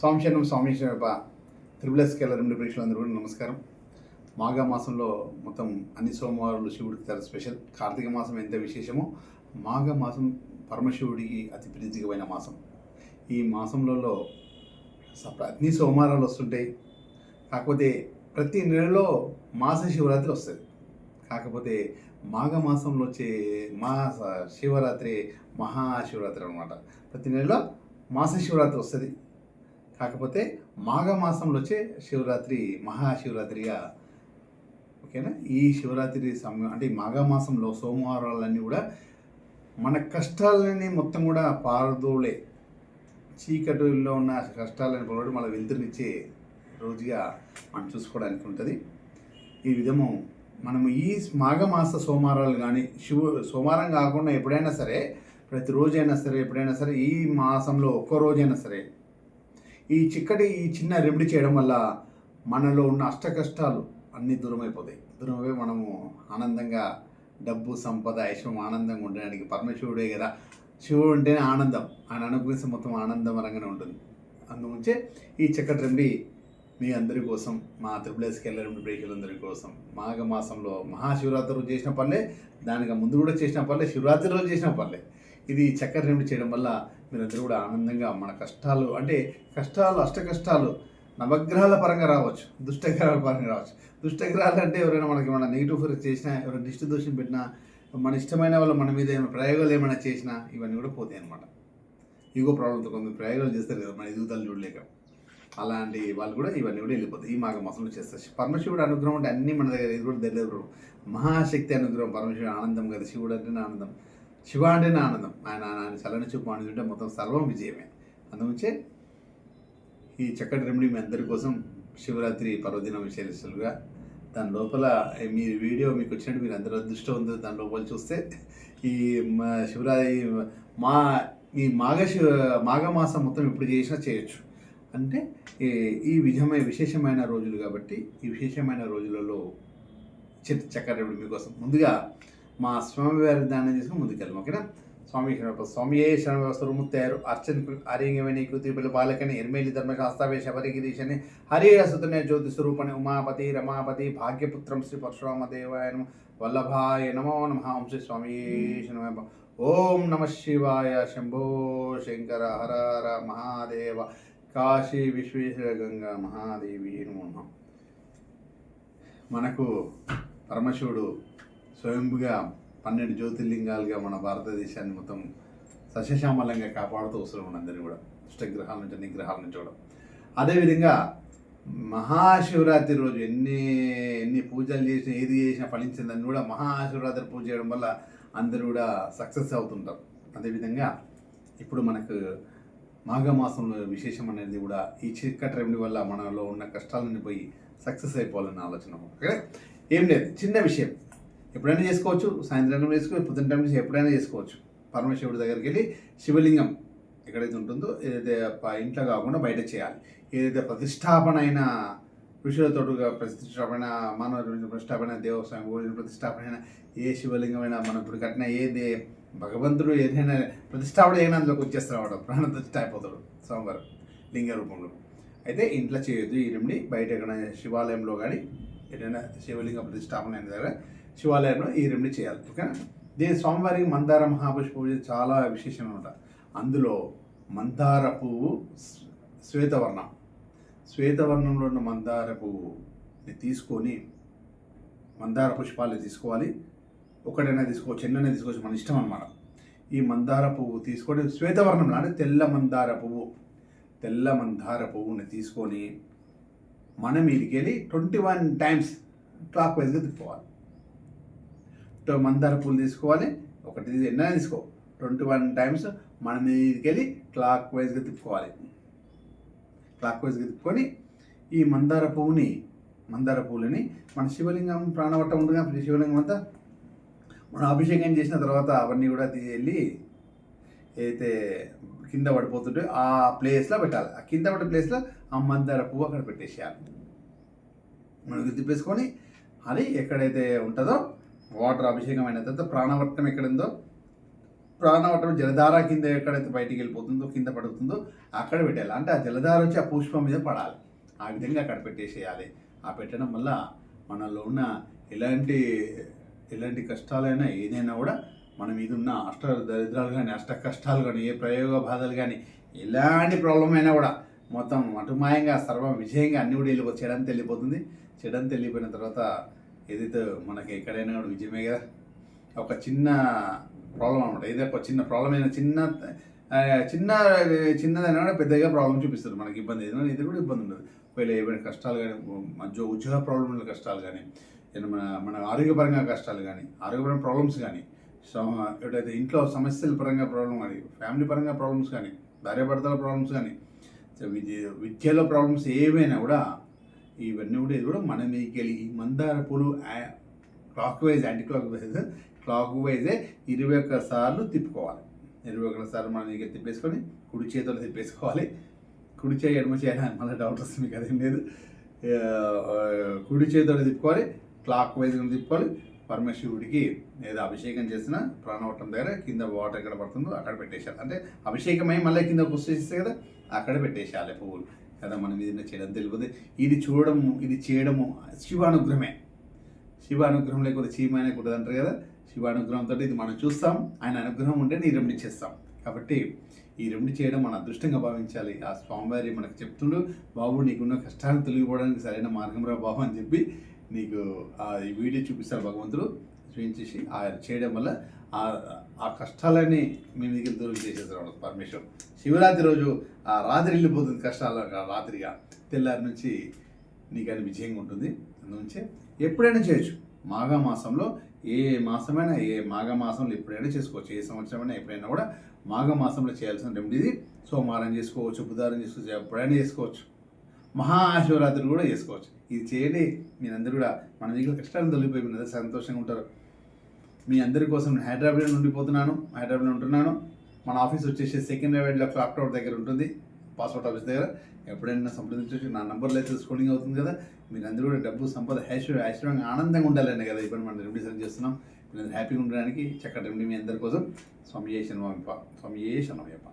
స్వామిశరణం స్వామి శరణప త్రిపుల స్కేల రెండు ప్రేక్షకులందరూ కూడా నమస్కారం. మాఘ మాసంలో మొత్తం అన్ని సోమవారాలు శివుడికి చాలా స్పెషల్. కార్తీక మాసం ఎంత విశేషమో మాఘ మాసం పరమశివుడికి అతి ప్రీతికమైన మాసం. ఈ మాసంలో అన్ని సోమవారాలు వస్తుంటాయి. కాకపోతే ప్రతి నెలలో మాస శివరాత్రి వస్తుంది. కాకపోతే మాఘ మాసంలో వచ్చే మాస శివరాత్రి మహాశివరాత్రి అనమాట ప్రతి నెలలో మాస శివరాత్రి వస్తుంది. కాకపోతే మాఘ మాసంలో వచ్చే శివరాత్రి మహాశివరాత్రిగా ఓకేనా? ఈ శివరాత్రి సమయం అంటే ఈ మాఘ మాసంలో సోమవారాలన్నీ కూడా మన కష్టాలని మొత్తం కూడా పారదోలే. చీకటిలో ఉన్న కష్టాలని పొలవడం మన వెలుతురునిచ్చే రోజుగా మనం చూసుకోవడానికి ఉంటుంది. ఈ విధము మనము ఈ మాఘమాస సోమవారాలు కానీ శివ సోమవారం కాకుండా ఎప్పుడైనా సరే ప్రతిరోజైనా సరే ఎప్పుడైనా సరే ఈ మాసంలో ఒక్క రోజైనా సరే ఈ చిక్కటి ఈ చిన్న రెమెడీ చేయడం వల్ల మనలో ఉన్న అష్ట కష్టాలు అన్నీ దూరమైపోతాయి. దూరమై మనము ఆనందంగా డబ్బు సంపద ఐశ్వర్యం ఆనందంగా ఉండడానికి పరమశివుడే కదా. శివుడు అంటేనే ఆనందం. ఆయన అనుగ్రహిస్తే మొత్తం ఆనందమరంగానే ఉంటుంది. అందుముంచే ఈ చక్కటి రెమెడీ మీ అందరి కోసం మా త్రిపులేస్కి వెళ్ళిన ప్రేక్షకులందరి కోసం మాఘ మాసంలో మహాశివరాత్రి రోజు చేసిన పనులే దానికి ముందు కూడా చేసిన పనులే శివరాత్రి రోజు చేసిన పనులే ఇది చక్కటి రెమెడీ చేయడం వల్ల మీరందరూ కూడా ఆనందంగా మన కష్టాలు అంటే కష్టాలు అష్ట కష్టాలు నవగ్రహాల పరంగా రావచ్చు దుష్టగ్రహాల పరంగా రావచ్చు. దుష్టగ్రహాలు అంటే ఎవరైనా మనకి ఏమైనా నెగిటివ్ ఫోర్స్ చేసినా ఎవరైనా దిష్టి దోషం పెట్టినా మన ఇష్టమైన వాళ్ళు మన మీద ఏమైనా ప్రయోగాలు ఏమైనా చేసినా ఇవన్నీ కూడా పోతాయి అనమాట ఈగో ప్రాబ్లంతో కొంత ప్రయోగాలు చేస్తారు కదా మన ఎదుగుదల చూడలేక. అలాంటి వాళ్ళు కూడా ఇవన్నీ కూడా వెళ్ళిపోతాయి. ఈ మాఘ మాసంలో చేస్తారు. పరమశివుడు అనుగ్రహం అంటే అన్నీ మన దగ్గర ఇది కూడా తెలియదు మహాశక్తి అనుగ్రహం పరమశివుడు ఆనందం కదా శివుడు అంటేనే ఆనందం. శివ అంటేనే ఆనందం. ఆయన ఆయన చల్లని చూపు ఆనందంటే మొత్తం సర్వం విజయమే. అందుకే ఈ చక్కటి రెమెడీ మీ అందరి కోసం శివరాత్రి పర్వదినం విశేషాలుగా దాని లోపల మీ వీడియో మీకు వచ్చినట్టు మీరు అందరూ అదృష్టం ఉంది దాని లోపల చూస్తే ఈ మా శివరాత్రి మా ఈ మాఘ శివ మాఘమాసం మొత్తం ఎప్పుడు చేసినా చేయొచ్చు. అంటే ఈ- ఈ విధమైన విశేషమైన రోజులు కాబట్టి ఈ విశేషమైన రోజులలో చిట్ చక్కటి మీకోసం. ముందుగా మా స్వామివారి దానం చేసుకుని ముందుకెళ్ళాం ఓకేనా? స్వామి శరణప్ప స్వామియే శరణ స్వరముత్తారు అర్చన ఆర్యంగమని కుతిపల బాలకని ఎర్మేలి ధర్మశాస్త్రవే శబరిగిరీశని హరిరసుతనే జ్యోతి స్వరూపణి ఉమాపతి రమాపతి భాగ్యపుత్రం శ్రీ పరశురామ దేవాయ వల్లభాయ నమో నమ ఓం శ్రీ స్వామి శరణమయ్యప్ప ఓం నమ శివాయ శంభో శంకర హర హర మహాదేవ కాశీ విశ్వేశ్వర గంగా మహాదేవి నమో. మనకు పరమశివుడు స్వయంగా పన్నెండు జ్యోతిర్లింగాలుగా మన భారతదేశాన్ని మొత్తం సస్యశ్యామలంగా కాపాడుతూ వస్తున్నాం మనందరినీ కూడా. దుష్టగ్రహాల నుంచి నిగ్రహాల నుంచి కూడా. అదేవిధంగా మహాశివరాత్రి రోజు ఎన్ని ఎన్ని పూజలు చేసినా ఏది చేసినా ఫలించిందని కూడా మహాశివరాత్రి పూజ చేయడం వల్ల అందరూ కూడా సక్సెస్ అవుతుంటారు. అదేవిధంగా ఇప్పుడు మనకు మాఘమాసంలో విశేషం అనేది కూడా ఈ చిక్కటి రెమెడీ వల్ల మనలో ఉన్న కష్టాలన్నీ పోయి సక్సెస్ అయిపోవాలన్న ఆలోచన. ఏం లేదు. చిన్న విషయం. ఎప్పుడైనా చేసుకోవచ్చు సాయంత్రం చేసుకోవచ్చు పొద్దున్న టైం నుంచి ఎప్పుడైనా చేసుకోవచ్చు. పరమశివుడి దగ్గరికి వెళ్ళి శివలింగం ఎక్కడైతే ఉంటుందో ఏదైతే ఇంట్లో కాకుండా బయట చేయాలి. ఏదైతే ప్రతిష్టాపన అయిన ఋషులతో ప్రతిష్టాపన మానవ ప్రతిష్టాపన దేవస్వామి గుడి ప్రతిష్టాపన అయిన ఏ శివలింగమైనా మనం ఇప్పుడు కట్టిన ఏది భగవంతుడు ఏదైనా ప్రతిష్టాపన అయినా అందులోకి వచ్చేస్తాడు వాడు. ప్రాణ ప్రతిష్ట అయిపోతాడు స్వామివారు లింగ రూపంలో. అయితే ఇంట్లో చేయొద్దు ఈ రెమెడీ బయట ఎక్కడ శివాలయంలో కానీ ఏదైనా శివలింగ ప్రతిష్టాపన అయిన దగ్గర శివాలయంలో ఈ రెమెడీ చేయాలి. ఓకేనా? దీని స్వామివారికి మందార మహాపుష్ప పూజ చాలా విశేషం అనమాట అందులో మందార పువ్వు శ్వేతవర్ణం. శ్వేతవర్ణంలో ఉన్న మందార పువ్వుని తీసుకొని మందార పుష్పాలు తీసుకోవాలి. ఒకటైనా తీసుకోవచ్చు ఎన్నైనా తీసుకోవచ్చు. మన ఇష్టం అనమాట ఈ మందార పువ్వు తీసుకొని శ్వేతవర్ణంలో అంటే తెల్ల మందార పువ్వు తెల్ల మందార పువ్వుని తీసుకొని మన మీదికెళ్ళి ట్వంటీ వన్ టైమ్స్ క్లాక్ వైజ్గా తిప్పుకోవాలి. మందార పూలు తీసుకోవాలి. ఒకటి తీసి ఎన్నైనా తీసుకో. ట్వంటీ వన్ టైమ్స్ మన మీదకి వెళ్ళి క్లాక్ వైజ్గా తిప్పుకోవాలి. క్లాక్ వైజ్గా తిప్పుకొని ఈ మందార పువ్వుని మందార పూలని మన శివలింగం ప్రాణవట్టం ఉండగా శివలింగం అంతా? మనం అభిషేకం చేసిన తర్వాత అవన్నీ కూడా వెళ్ళి అయితే కింద పడిపోతుంటే ఆ ప్లేస్లో పెట్టాలి. ఆ కింద పడే ప్లేస్లో ఆ మందార పువ్వు అక్కడ పెట్టేసేయాలి. మనం తిప్పేసుకొని అది ఎక్కడైతే ఉంటుందో వాటర్ అభిషేకం అయిన తర్వాత ప్రాణవర్తం ఎక్కడుందో ప్రాణవటం జలధార కింద ఎక్కడైతే బయటికి వెళ్ళిపోతుందో కింద పడుతుందో అక్కడ పెట్టాలి అంటే ఆ జలధార వచ్చి ఆ పుష్పం మీద పడాలి. ఆ విధంగా అక్కడ పెట్టేసేయాలి. ఆ పెట్టడం వల్ల మనలో ఉన్న ఎలాంటి ఎలాంటి కష్టాలైనా ఏదైనా కూడా మన మీద ఉన్న అష్ట దరిద్రాలు కానీ అష్ట కష్టాలు కానీ ఏ ప్రయోగ బాధలు కానీ ఎలాంటి ప్రాబ్లం అయినా కూడా మొత్తం అటుమాయంగా సర్వం విజయంగా అన్ని కూడా వెళ్ళిపో చెడంతా వెళ్ళిపోతుంది. చెడంతా వెళ్ళిపోయిన తర్వాత ఏదైతే మనకి ఎక్కడైనా కూడా విజయమే కదా? ఒక చిన్న ప్రాబ్లం అనమాట ఏదో ఒక చిన్న ప్రాబ్లం అయినా చిన్న చిన్న చిన్నదైనా కూడా పెద్దగా ప్రాబ్లం చూపిస్తుంది. మనకి ఇబ్బంది ఏదైనా ఇది కూడా ఇబ్బంది ఉండదు. ఒకవేళ ఏమైనా కష్టాలు కానీ మధ్య ఉద్యోగ ప్రాబ్లంల కష్టాలు కానీ ఏదైనా మన మన ఆరోగ్యపరంగా కష్టాలు కానీ ఆరోగ్యపరంగా ప్రాబ్లమ్స్ కానీ సో ఎప్పుడైతే ఇంట్లో సమస్యల పరంగా ప్రాబ్లం కానీ ఫ్యామిలీ పరంగా ప్రాబ్లమ్స్ కానీ భార్యాభర్తల ప్రాబ్లమ్స్ కానీ విద్య విద్యలో ప్రాబ్లమ్స్ ఏమైనా కూడా ఇవన్నీ కూడా ఇది కూడా మన మీదకి వెళ్ళి ఈ మందార పూలు clockwise anticlockwise clock వైజే ఇరవై ఒక్క సార్లు తిప్పుకోవాలి. ఇరవై ఒక్క సార్లు మన దగ్గర తిప్పేసుకొని కుడి చేతిలో తిప్పేసుకోవాలి. కుడి చేయి ఎడమ చేయాలి మళ్ళీ డౌట్ వస్తుంది మీకు లేదు. కుడి చేతితో తిప్పుకోవాలి క్లాక్ వైజ్గా తిప్పుకోవాలి. పరమశివుడికి ఏదో అభిషేకం చేసిన ప్రాణవటం దగ్గర కింద వాటర్ ఎక్కడ పడుతుందో అక్కడ పెట్టేశారు అంటే అభిషేకమై మళ్ళీ కింద పుష్టిస్తే కదా అక్కడ పెట్టేసేయాలి పువ్వులు కదా మన మీద చేయడం తెలియదు ఇది చూడము ఇది చేయడము శివానుగ్రహమే. శివానుగ్రహం లేకపోతే చీమైనా కూడా అంటారు కదా శివానుగ్రహంతో ఇది మనం చూస్తాం ఆయన అనుగ్రహం ఉంటే నీ రెండు చేస్తాం. కాబట్టి ఈ రెండు చేయడం మన అదృష్టంగా భావించాలి. ఆ స్వామివారి మనకు చెప్తుండు బాబు నీకున్న కష్టాలు తొలగిపోవడానికి సరైన మార్గం రా బాబు అని చెప్పి నీకు ఆ ఈ వీడియో చూపిస్తారు భగవంతుడు. చూపించేసి ఆ చేయడం వల్ల ఆ కష్టాలన్నీ మీ దగ్గర దూరం చేసేసారు పరమేశ్వరం. శివరాత్రి రోజు ఆ రాత్రి వెళ్ళిపోతుంది కష్టాలు రాత్రిగా. తెల్లారి నుంచి నీకు అని విజయంగా ఉంటుంది. అందుంచే ఎప్పుడైనా చేయొచ్చు. మాఘ మాసంలో ఏ మాసమైనా ఏ మాఘ మాసంలో ఎప్పుడైనా చేసుకోవచ్చు. ఏ సంవత్సరమైనా ఎప్పుడైనా కూడా మాఘ మాసంలో చేయాల్సిన రెమెడీ సోమవారం చేసుకోవచ్చు బుధవారం చేసుకోవచ్చు ఎప్పుడైనా చేసుకోవచ్చు. మహాశివరాత్రి కూడా చేసుకోవచ్చు. ఇది చేయండి. మీరందరూ కూడా మన దగ్గర కష్టాలను తొలగిపోయి సంతోషంగా ఉంటారు. మీ అందరి కోసం హైదరాబాద్లో ఉండిపోతున్నాను. హైదరాబాద్లో ఉంటున్నాను. మన ఆఫీస్ వచ్చేసి సెకండ్ హైవేడ్లో క్లాక్ టవర్ దగ్గర ఉంటుంది. పాస్పోర్ట్ ఆఫీస్ దగ్గర. ఎప్పుడైనా సంప్రదించవచ్చు. నా నంబర్లో అయితే స్కోలింగ్ అవుతుంది కదా. మీరందరూ కూడా డబ్బు సంపద ఐశ్వర్య ఐశ్వర్యంగా ఆనందంగా ఉండాలనే కదా ఇప్పుడు మనం రెమెడీ సెలెక్ట్ చేస్తున్నాం. మీరు హ్యాపీగా ఉండడానికి చక్కటి రెమెడీ మీ అందరి కోసం. స్వామి ఏ శనమయ్యప్ప స్వామి ఏ శనమయ్యప్ప